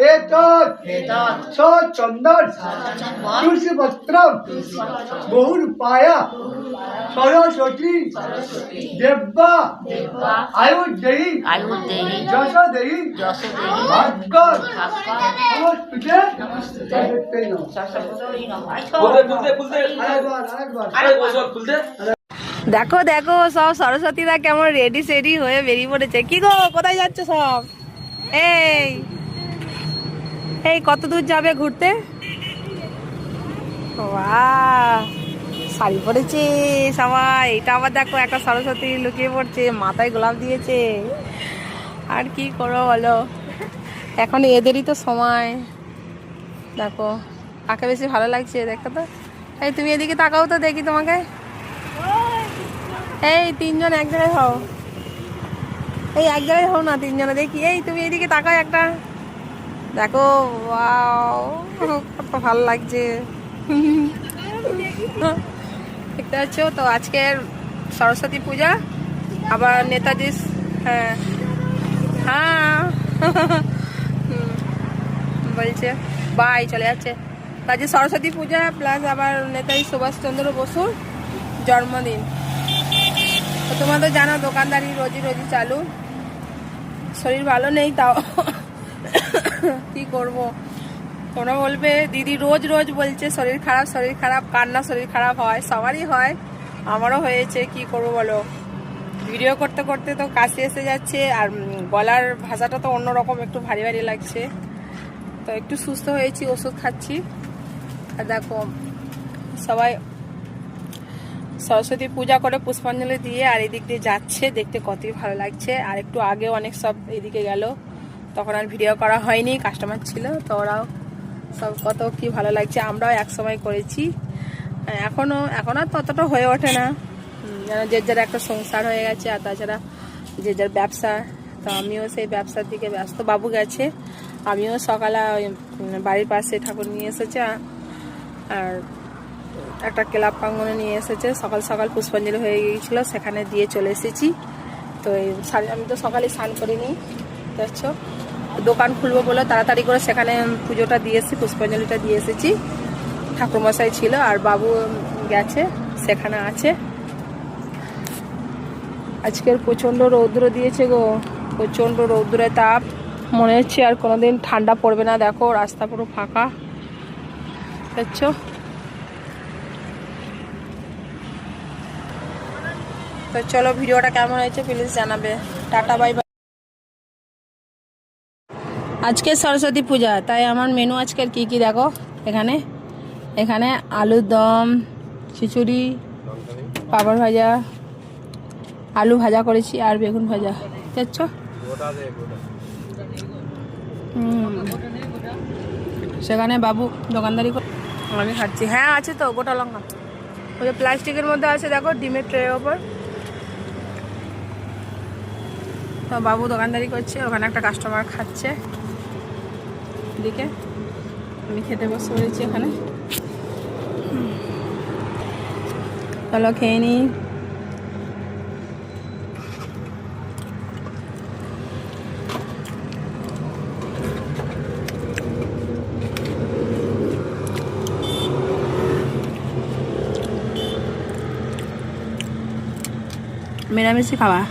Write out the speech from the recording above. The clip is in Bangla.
एतत् एतत् सचन्दन सचन्दन तुलसीपत्रं बहुरूपाय सरस्वती सरस्वती देव्या देवा आयुर्देयी आयुर्देहि যশোদেয়ী যশোদেহি ভাগ্যর ভাস্কর নমস্তুতে নমস্তে নমঃ। সরস্বতী নমঃ খুলতে খুলতে খুলতে আরেকবার আরেকবার আরে বসো খুলতে দেখো দেখো সব সরস্বতীরা কেমন রেডি সেডি হয়ে বেরিয়ে পড়েছে কি গো কোথায় যাচ্ছে সব এই এই, কত দূর যাবে ঘুরতে? শাড়ি পরেছে সবাই এটা আবার দেখো, একটা সরস্বতী লুকিয়ে পড়ছে, মাথায় গোলাপ দিয়েছে। আর কি করো বলো? এখন এদেরই তো সময়। দেখো, কাকে বেশি ভালো লাগছে দেখো তো? এই, তুমি এদিকে তাকাও তো দেখি তোমাকে। এই, তিনজন এক জায়গায় হও। এই, এক জায়গায় হও না তিনজনে, দেখি। এই, তুমি এদিকে তাকাও একটা। দেখো, ওয়াও কত ভালো লাগছে। দেখতে পাচ্ছ? তো আজকের সরস্বতী পূজা, আবার নেতাজি হ্যাঁ। হ্যাঁ। বলছে, বাই, চলে যাচ্ছে। আজকে সরস্বতী পূজা প্লাস আবার নেতাজি সুভাষচন্দ্র বসুর জন্মদিন। তো তোমরা তো জানো, দোকানদারি রোজি রোজি চালু। শরীর ভালো নেই, তাও। কি করব? তোমরা বলবে, দিদি রোজ রোজ বলছে, শরীর খারাপ শরীর খারাপ, কান্না, শরীর খারাপ হয়। সবারই হয়, আমারও হয়েছে, কি করব বলো? ভিডিও করতে করতে তো কাশি এসে যাচ্ছে, আর গলার ভাষাটা তো অন্যরকম একটু ভারী ভারী লাগছে। তো একটু সুস্থ হয়েছি, ওষুধ খাচ্ছি। আর দেখো, সবাই সরস্বতী পূজা করে পুষ্পাঞ্জলি দিয়ে আর এদিক দিয়ে যাচ্ছে, দেখতে কতই ভালো লাগছে। আর একটু আগে অনেক সব এদিকে গেল। তখন আর ভিডিও করা হয়নি কাস্টমার ছিল তো ওরাও সব কত কি ভালো লাগছে আমরাও এক সময় করেছি। এখনও এখন আর ততটা হয়ে ওঠে না। যেন যে যার একটা সংসার হয়ে গেছে আর তাছাড়া যে যার ব্যবসা তো আমিও সেই ব্যবসার দিকে ব্যস্ত বাবু গেছে। আমিও সকালে ওই, বাড়ির পাশে ঠাকুর নিয়ে এসেছে আর একটা ক্লাব প্রাঙ্গনে নিয়ে এসেছে। সকাল সকাল পুষ্পাঞ্জলি হয়ে গিয়েছিল সেখানে দিয়ে চলে এসেছি। তো সাড়ে- আমি তো সকালে স্নান করিনি দেখছ? দোকান খুলবো বলে তাড়াতাড়ি করে সেখানে পুজোটা দিয়ে এসেছি, পুষ্পাঞ্জলিটা দিয়ে এসেছি। ঠাকুরমশাই ছিল আর বাবু গেছে, সেখানে আছে। আজকের প্রচণ্ড রৌদ্র দিয়েছে গো, প্রচণ্ড রৌদ্রে তাপ। মনে হচ্ছে আর কোনোদিন ঠান্ডা পড়বে না, দেখো রাস্তা পুরো ফাঁকা। দেখছ? তো চলো ভিডিওটা কেমন হয়েছে প্লিজ জানাবে। টাটা বাই বাই আজকে সরস্বতী পূজা, তাই আমার মেনু আজকের কি কি দেখো? এখানে এখানে আলুর দম, খিচুড়ি, পাঁপড় ভাজা, আলু ভাজা করেছি আর বেগুন ভাজা। দেখছ। সেখানে বাবু দোকানদারি আমি খাচ্ছি। হ্যাঁ আছে তো, গোটা লঙ্কা। ওই যে প্লাস্টিকের মধ্যে আছে, দেখো, ডিমের ট্রের ওপর। তো বাবু দোকানদারি করছে, ওখানে একটা কাস্টমার খাচ্ছে। এদিকে আমি খেতে বসে পড়েছি এখানে চলো খেয়ে নিই। নিরামিষই খাওয়া